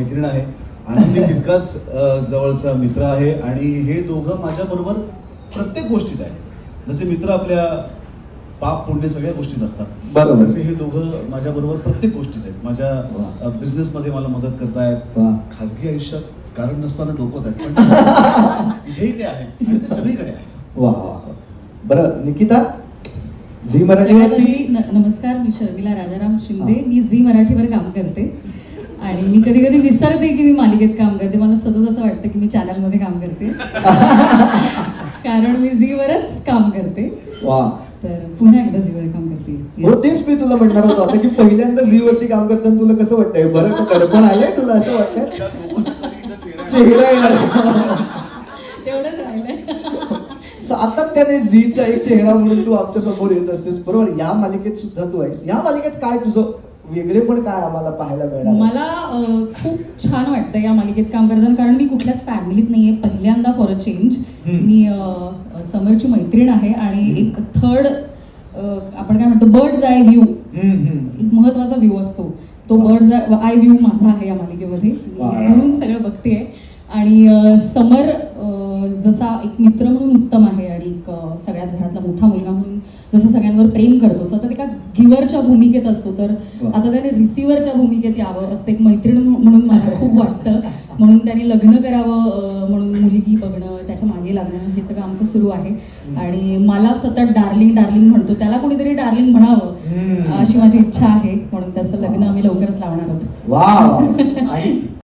मैत्रीण आहे. आनंदी तितकाच जवळचा मित्र आहे. आणि हे दोघं माझ्याबरोबर प्रत्येक गोष्टीत आहे जसे मित्र आपल्या पाप पुण्य सगळ्या गोष्टीत असतात. बरोबर. तसे हे दोघं माझ्याबरोबर प्रत्येक गोष्टीत आहेत. माझ्या बिझनेसमध्ये मला मदत करतायत. वा. खाजगी आयुष्यात कारण नसताना डोकत आहेत पण तिथेही ते आहेत. आणि ते सगळीकडे आहेत. वा वा वा. बरं निकिता? झी न- नमस्कार मी शर्मिला राजाराम शिंदे. हा. मी झी मराठीवर काम करते. आणि मी कधी कधी विसरते की मी मालिकेत काम करते. मला सतत असं वाटतं की मी चॅनलमध्ये काम करते. कारण मी झीवरच काम करते. वा. तर पुन्हा एकदा झीवर काम करते. हो. तेच मी तुला म्हणणार होतो. आता की पहिल्यांदा झी वरती काम करताना तुला कसं वाटतंय? बरं दडपण आलंय तुला असं वाटतंय? चेहरा येणार. तेवढंच राहिलंय. सातत्याने झीचा एक चेहरा म्हणून तू आमच्यासमोर येत असतेस. बरोबर? या मालिकेत सुद्धा तू आहेस. या मालिकेत काय तुझं वेगळे पण काय आम्हाला पाहायला मिळणार मला अं, खूप छान वाटतं या मालिकेत काम करताना कारण मी कुठल्याच फॅमिलीत नाहीये पहिल्यांदा फॉर अ चेंज हम्म. मी अं, समरची मैत्रीण आहे आणि. एक थर्ड आपण काय म्हणतो बर्ड्स आय व्ह्यू हम्म, हम्म. एक महत्त्वाचा व्ह्यू असतो तो बर्ड्स आय व्ह्यू माझा आहे या मालिकेमध्ये मी वा. म्हणून सगळं बघते आणि अं, समर अं, जसा एक मित्र म्हणून उत्तम आहे आणि एक अं, सगळ्यात घरातला मोठा मुलगा म्हणून जसं सगळ्यांवर प्रेम करतो सतत एका गिव्हरच्या भूमिकेत असतो तर वा. आता त्याने रिसिव्हरच्या भूमिकेत यावं असं एक मैत्रीण म्हणून मला खूप वाटतं. म्हणून त्याने लग्न करावं म्हणून मुलगी बघणं त्याच्यामागे लागणं हे सगळं आमचं सुरू आहे. आणि मला सतत डार्लिंग डार्लिंग म्हणतो. त्याला कोणीतरी डार्लिंग म्हणावं. अशी माझी इच्छा आहे. म्हणून त्याचं लग्न आम्ही लवकरच लावणार आहोत.